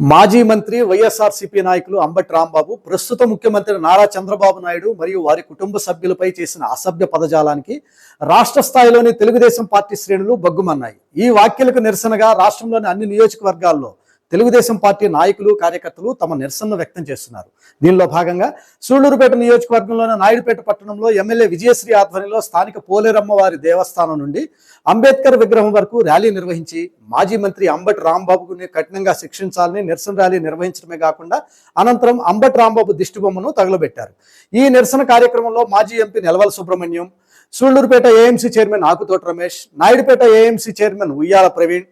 మాజీ మంత్రి వైఎస్ఆర్సీపీ నాయకులు అంబటి రాంబాబు ప్రస్తుత ముఖ్యమంత్రి నారా చంద్రబాబు నాయుడు మరియు వారి కుటుంబ సభ్యులపై చేసిన అసభ్య పదజాలానికి రాష్ట్ర స్థాయిలోని తెలుగుదేశం పార్టీ శ్రేణులు బగ్గుమన్నాయి. ఈ వ్యాఖ్యలకు నిరసనగా రాష్ట్రంలోని అన్ని నియోజకవర్గాల్లో తెలుగుదేశం పార్టీ నాయకులు కార్యకర్తలు తమ నిరసనను వ్యక్తం చేస్తున్నారు. దీనిలో భాగంగా సూళ్ళూరుపేట నియోజకవర్గంలోని నాయుడుపేట పట్టణంలో ఎమ్మెల్యే విజయశ్రీ ఆధ్వర్యంలో స్థానిక పోలేరమ్మ వారి దేవస్థానం నుండి అంబేద్కర్ విగ్రహం వరకు ర్యాలీ నిర్వహించి మాజీ మంత్రి అంబటి రాంబాబుని కఠినంగా శిక్షించాలని నిరసన ర్యాలీ నిర్వహించడమే కాకుండా అనంతరం అంబటి రాంబాబు దిష్టిబొమ్మను తగలబెట్టారు. ఈ నిరసన కార్యక్రమంలో మాజీ MP Nelavala Subrahmanyam Sullurupeta AMC chairman Akuthota Ramesh Naidupeta AMC chairman Uyyala Praveen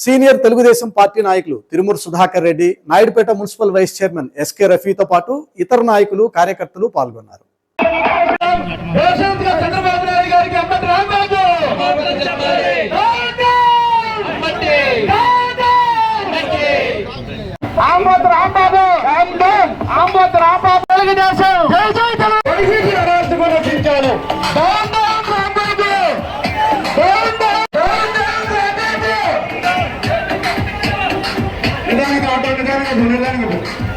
senior Telugu Desam party నాయకులు Tirumuru Sudhakar Reddy Naidupeta municipal vice chairman SK రఫీతో పాటు ఇతర నాయకులు కార్యకర్తలు పాల్గొన్నారు. తెలుగుదేశం!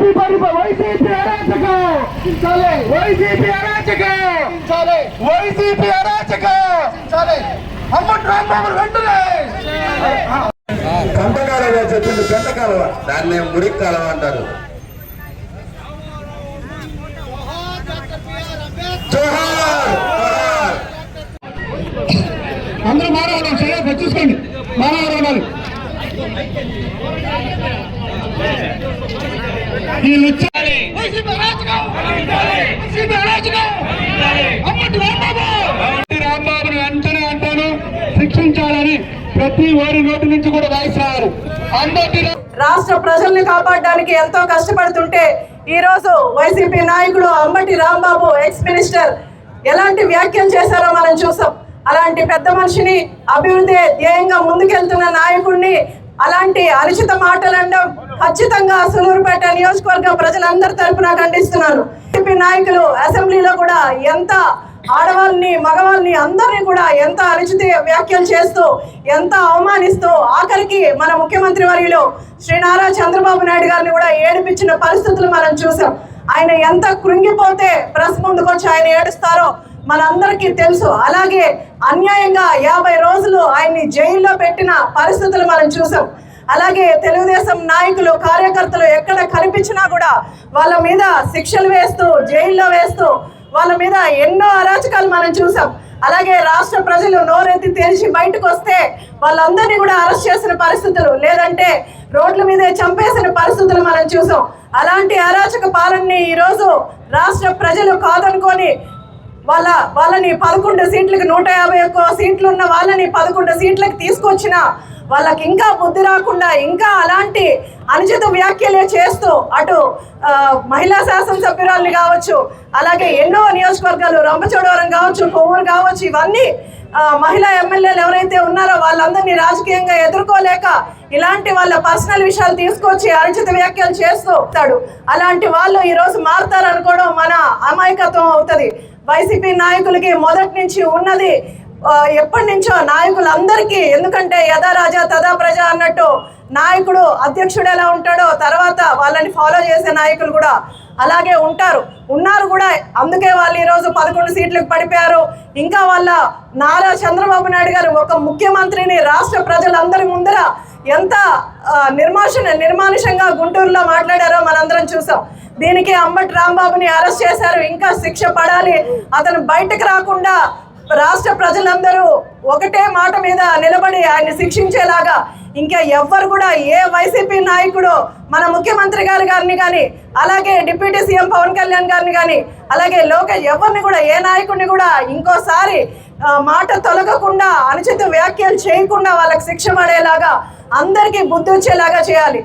వైసీపీ పరిప వైసీపీ అరాచకం! వైసీపీ అరాచకం! వైసీపీ అరాచకం! అమ్మటి రాంబాబు వెంటనే! కంటకాలవ చెప్పింది కంటకాలవ దాన్ని మురికి కాలవ అంటారు అందరూ మానవులు చేయాలి చూసుకోండి. మానవులు రాంబాబుని వెంటనే అంటాను శిక్షించాలని ప్రతి ఓరి నోటి నుంచి కూడా రాయిస్తున్నారు అందరి రాష్ట్ర ప్రజల్ని కాపాడడానికి ఎంతో కష్టపడుతుంటే ఈ రోజు వైసీపీ నాయకుడు అంబటి రాంబాబు ఎక్స్ మినిస్టర్ ఎలాంటి వ్యాఖ్యలు చేశారో మనం చూసాం అలాంటి పెద్ద మనిషిని అభివృద్ధి ధ్యేయంగా ముందుకెళ్తున్న నాయకుడిని అలాంటి అరిచిత మాటలు అనడం ఖచ్చితంగా సులూరుపేట నియోజకవర్గం ప్రజలందరి తరపున ఖండిస్తున్నాను. టీడీపీ నాయకులు అసెంబ్లీలో కూడా ఎంత ఆడవాళ్ళని మగవాళ్ళని అందరినీ కూడా ఎంత అరిచిత వ్యాఖ్యలు చేస్తూ ఎంత అవమానిస్తూ ఆఖరికి మన ముఖ్యమంత్రి వర్యులు శ్రీ నారా చంద్రబాబు నాయుడు గారిని కూడా ఏడిపించిన పరిస్థితులు మనం చూసాం. ఆయన ఎంత కృంగిపోతే ప్రెస్ ముందుకొచ్చి ఆయన ఏడుస్తారో మనందరికీ తెలుసు. అలాగే అన్యాయంగా యాభై రోజులు ఆయన్ని జైల్లో పెట్టిన పరిస్థితులు మనం చూసాం. అలాగే తెలుగుదేశం నాయకులు కార్యకర్తలు ఎక్కడ కనిపించినా కూడా వాళ్ళ మీద శిక్షలు వేస్తూ జైల్లో వేస్తూ వాళ్ళ మీద ఎన్నో అరాచకాలు మనం చూసాం. అలాగే రాష్ట్ర ప్రజలు నోరెత్తి తెరిచి బయటకు వస్తే వాళ్ళందరినీ కూడా అరెస్ట్ చేసిన పరిస్థితులు లేదంటే రోడ్ల మీదే చంపేసిన పరిస్థితులు మనం చూసాం. అలాంటి అరాచక పాలనని ఈరోజు రాష్ట్ర ప్రజలు కాదనుకొని వాళ్ళ వాళ్ళని పదకొండు సీట్లకు నూట యాభై ఒక్క సీట్లు ఉన్న వాళ్ళని పదకొండు సీట్లకు తీసుకొచ్చిన వాళ్ళకి ఇంకా బుద్ధి రాకుండా ఇంకా అలాంటి అనుచిత వ్యాఖ్యలే చేస్తూ అటు మహిళా శాసనసభ్యురాల్ని కావచ్చు అలాగే ఎన్నో నియోజకవర్గాలు రంపచోడవరం కావచ్చు కొవ్వూరు కావచ్చు ఇవన్నీ మహిళా ఎమ్మెల్యేలు ఎవరైతే ఉన్నారో వాళ్ళందరినీ రాజకీయంగా ఎదుర్కోలేక ఇలాంటి వాళ్ళ పర్సనల్ విషయాలు తీసుకొచ్చి అనుచిత వ్యాఖ్యలు చేస్తూ ఉంటాడు. అలాంటి వాళ్ళు ఈరోజు మారుతారనుకోవడం అనుకోవడం మన అమాయకత్వం అవుతుంది. వైసీపీ నాయకులకి మొదటి నుంచి ఉన్నది ఎప్పటి నుంచో నాయకులందరికీ ఎందుకంటే యథా రాజా తదా ప్రజ అన్నట్టు నాయకుడు అధ్యక్షుడు ఎలా ఉంటాడో తర్వాత వాళ్ళని ఫాలో చేసే నాయకులు కూడా అలాగే ఉంటారు. ఉన్నారు కూడా అందుకే వాళ్ళు ఈరోజు పదకొండు సీట్లకు పడిపోయారు. ఇంకా వాళ్ళ నారా చంద్రబాబు నాయుడు గారు ఒక ముఖ్యమంత్రిని రాష్ట్ర ప్రజలందరి ముందర ఎంత ఆ, నిర్మాషణ నిర్మానుషంగా గుంటూరులో మాట్లాడారో మనందరం చూసాం. దీనికి అంబటి రాంబాబుని అరెస్ట్ చేశారు. ఇంకా శిక్ష పడాలి. అతను బయటకు రాకుండా రాష్ట్ర ప్రజలందరూ ఒకటే మాట మీద నిలబడి ఆయన్ని శిక్షించేలాగా ఇంకా ఎవ్వరు కూడా ఏ వైసీపీ నాయకుడు మన ముఖ్యమంత్రి గారు గారిని కానీ అలాగే డిప్యూటీ సీఎం పవన్ కళ్యాణ్ గారిని కానీ అలాగే లోక ఎవరిని కూడా ఏ నాయకుడిని కూడా ఇంకోసారి మాట తొలగకుండా అనుచిత వ్యాఖ్యలు చేయకుండా వాళ్ళకి శిక్ష పడేలాగా అందరికీ బుద్ధి వచ్చేలాగా చేయాలి.